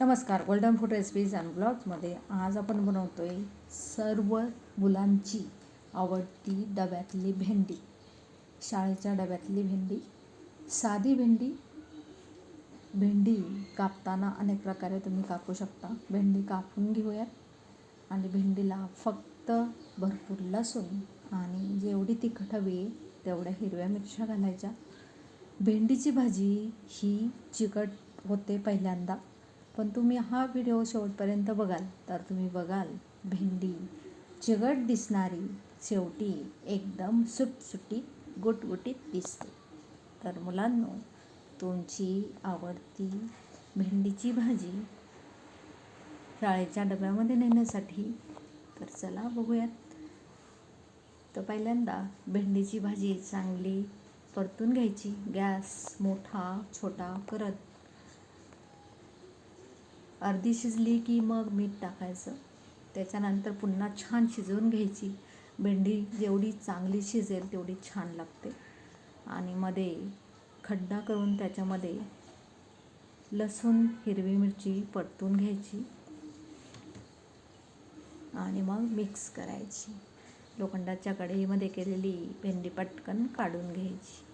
नमस्कार golden food recipes and ब्लॉग्समध्ये आज आपण बनवतो आहे सर्व मुलांची आवडती डब्यातली भेंडी. शाळेच्या डब्यातली भेंडी साधी भेंडी. भेंडी कापताना अनेक प्रकारे तुम्ही कापू शकता. भेंडी कापून घेऊयात आणि भेंडीला फक्त भरपूर लसूण आणि जेवढी तिखट हवी आहे तेवढ्या हिरव्या मिरच्या घालायच्या. भेंडीची भाजी ही चिकट होते पहिल्यांदा. पण तुम्ही हा व्हिडिओ शेवटपर्यंत बघाल. तर तुम्ही बघाल भेंडी चिकट दिसणारी शेवटी एकदम सुटसुटीत गुटगुटीत दिसते. तर मुलांनो तुमची आवडती भेंडीची भाजी शाळेच्या डब्यामध्ये नेण्यासाठी तर चला बघूयात. तर पहिल्यांदा भेंडीची भाजी चांगली परतून घ्यायची. गॅस मोठा छोटा करत अर्धी शिजली की मग मीठ टाकायचं. त्याच्यानंतर पुन्हा छान शिजवून घ्यायची. भेंडी जेवढी चांगली शिजेल तेवढी छान लागते. आणि मध्ये खड्डा करून त्याच्यामध्ये लसूण हिरवी मिरची परतून घ्यायची. आणि मग मिक्स करायची. लोखंडाच्या कढईमध्ये केलेली भेंडी पटकन काढून घ्यायची.